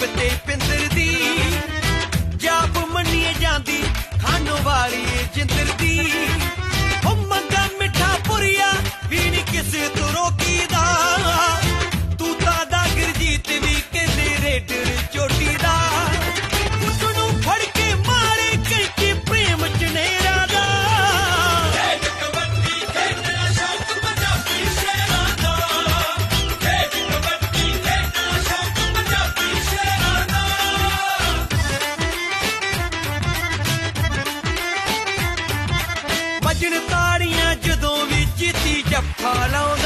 Been, been. ਵੱਜਣ ਤਾੜੀਆਂ ਜਦੋਂ ਵੀ ਚਿੱਤੀ ਜੱਫਾ ਲਾਉਂਦਾ